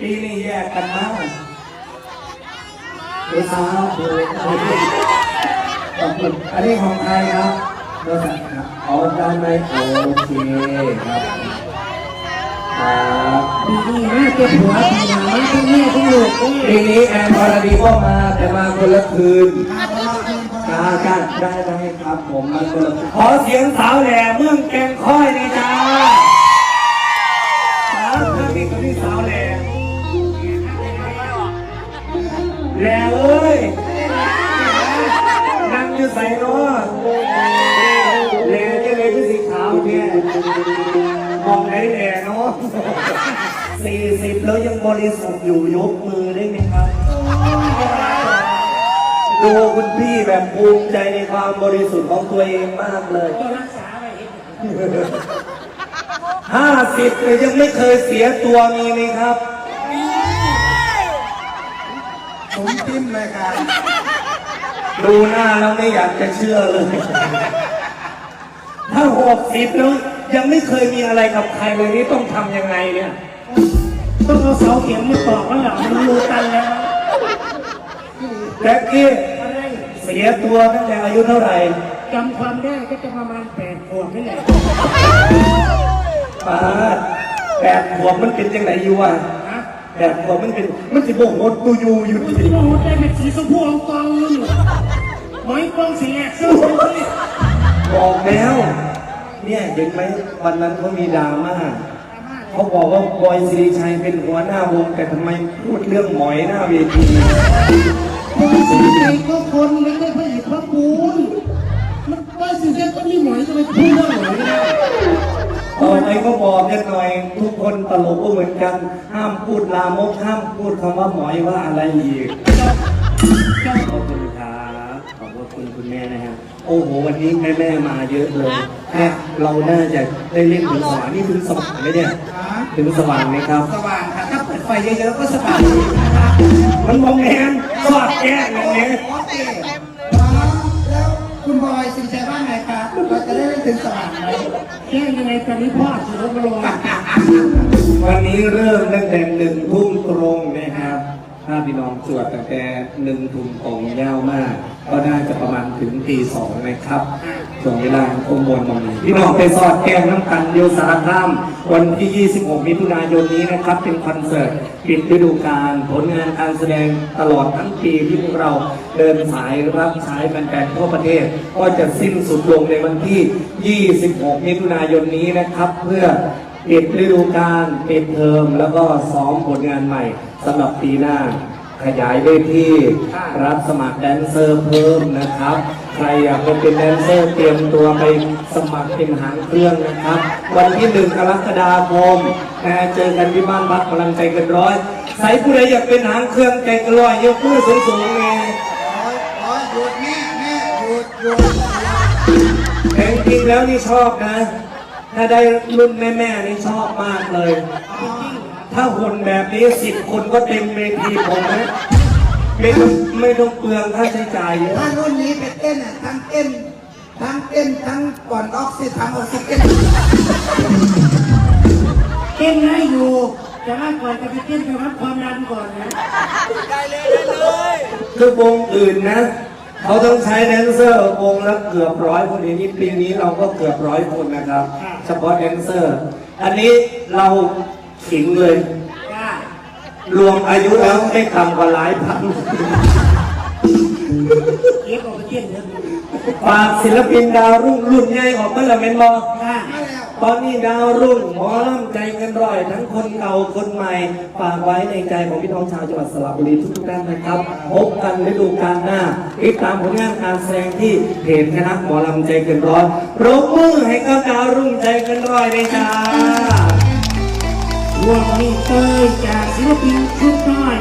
ปีนี้แยกกันมากดาบุ๊อันนี้ของใครครับบราษัทครัอ๋อด้านในโอเคครับครับปีนี้แม่เก็บหัวทำงานทั้งแม่ทั้งลูกปีนี้แอนพอรดีก็มาแต่มาคนละคืนได้ได้ได้ครับผมมาคนละคืนขอเสียงสาวแหล่เมืองแกงค่อยนะจ๊ะ อยู่ใส่เนาะแหล่จะเลยเป็นสีขาวเนี่ยมองไหนแหล่เนาะสี่สิบแล้วยังบริสุทธิ์อยู่ยกมือได้ไหมครับ ดูคุณพี่แบบภูมิใจในความบริสุทธิ์ของตัวเองมากเลยก็รักษาไว้เห็นห้าสิบเลยยังไม่เคยเสียตัวมีไหมครับ ผมจิ้มเลยครับ ดูหน้าแล้วไม่อยากจะเชื่อเลย ถ้าหกสิบแล้วยังไม่เคยมีอะไรกับใครเลยนี่ต้องทำยังไงเนี่ย ต้องเอาเสาเข็มมาตอกแล้วเหรอมันรู้กันแล้วแจ็คกี้อะไรเสียตัวตั้งแต่อายุเท่าไหร่จำความได้ก็จะประมาณแปดขวบนี่แหละป้าดแปดขวบมันเป็นยังไงอยู่วะฮะแปดขวบมันเป็น มันสิบ่งดตูยูอยู่คุณที่ที่ว่าหัวใจเป็นสีชมพูอองตองนู่นห มอยกองสีแหลกเสื้อผมนี่บอกแล้ว เนี่ยเห็นไหมวันนั้นเขามีดราม่าเขาบอกว่าบอยสิริชัยเป็นหัวหน้าวง แต่ทำไมพูดเรื่องหมอยหน้าเวทีคนสีใจก็คนไม่ได้พระอิฐพระปูนมันว่าสีใจก็มีหมอยจะไปพูดว่าหมอยไม่ได้ต่อไปก็บอกกันหน่อย ทุกคนตลกก็เหมือนกัน ห้ามพูดลามกห้ามพูดคำว่าหมอยว่าอะไรอีกขอบคุณครับขอบ คุณคุณแม่นะครับ โอ้โห วันนี้แม่แม่ๆมาเยอะเลยแม่เราน่าจะได้เล่นถึงสว่างนี่ถึงสว่างไหมเนี่ยถึงสว่างไหมครับ สว่างค่ะถ้าเปิดไฟเยอะๆก็สว่างดีนะคะมันมองแงนสอดแก้งอย่างนี้โอเคแล้วคุณบอยสินใจว่าไงครับเราจะได้เล่นถึงสว่างไหมแค่ยังไงตอนนี้พ่อถือรถมาลงอะวันนี้เริ่มตั้งแต่หนึ่งทุ่มตรงนะครับ ถ้าพี่น้องสวดตั้งแต่หนึ่งทุ่มตรงยาวมาก ก็น่าจะประมาณถึงตีสองนะครับช่วงเวลาของมวลตรงนี้พี่น้องไปสอดแกงน้ำกันโยสารคาม วันที่ 26 มิถุนายนนี้นะครับ เป็นคอนเสิร์ตปิดฤดูกาลผลงานการแสดงตลอดทั้งปีที่พวกเราเดินสายรับใช้แฟนๆทั่วประเทศ ก็จะสิ้นสุดลงในวันที่ 26 มิถุนายนนี้นะครับ เพื่อ ปิดฤดูกาลปิดเทอมแล้วก็ซ้อมผลงานใหม่สำหรับปีหน้า ขยายเวทีรับสมัครแดนเซอร์เพิ่มนะครับ ใครอยากเป็นแดนเซอร์เตรียมตัวไปสมัครเป็นหางเครื่องนะครับ วันที่หนึ่งกรกฎาคมนะเจอกันที่บ้านพักพลังใจเกันร้อยใส่ผู้ใดอยากเป็นหางเครื่องใจเกันร้อยยกมือสูงๆเลยโอ้ยโอ้ยหยุดแม่แม่หยุดหยุดแต่จริงๆแล้วนี่ชอบนะ ถ้าได้รุ่นแม่ๆนี่ชอบมากเลย ถ้าหุ่นแบบนี้สิบคนก็เต็มเวทีผมนะไม่ต้องไม่ต้องเปลืองค่าใช้จ่ายเยอะถ้ารุ่นนี้ไปเต้นอะทั้งเต้นทั้งเต้นทั้งก่อนออกซิทั้งออกซิเจนเต้นง่ายอยู่แต่ว่าก่อนจะไปเต้นไปวัดความดันก่อนนะคือวงอื่นนะ เขาต้องใช้แดนเซอร์วงละเกือบร้อยคนนี้ปีนี้เราก็เกือบร้อยคนนะครับเฉพาะแดนเซอร์ อันนี้เราขิงเลยจ้ารวมอายุแล้วไม่ต่ำกว่าหลายพันเก็บออกไปเต้นเถอะฝากศิลปินดาวรุ่งรุ่นใหญ่ออกมาละเมนบอจ้า ตอนนี้ดาวรุ่งหมอลำใจกันร้อย ทั้งคนเก่าคนใหม่ฝากไว้ในใจของพี่น้องชาวจังหวัดสระบุรีทุกๆท่านนะครับพบกันฤดูกาลหน้าติดตามผลงานการแสดงที่เพจคณะหมอลำใจกันร้อยปรบมือให้กับดาวรุ่งใจกันร้อยเลยจ้าวมนี้เตยจากศิลปินชุดน้อย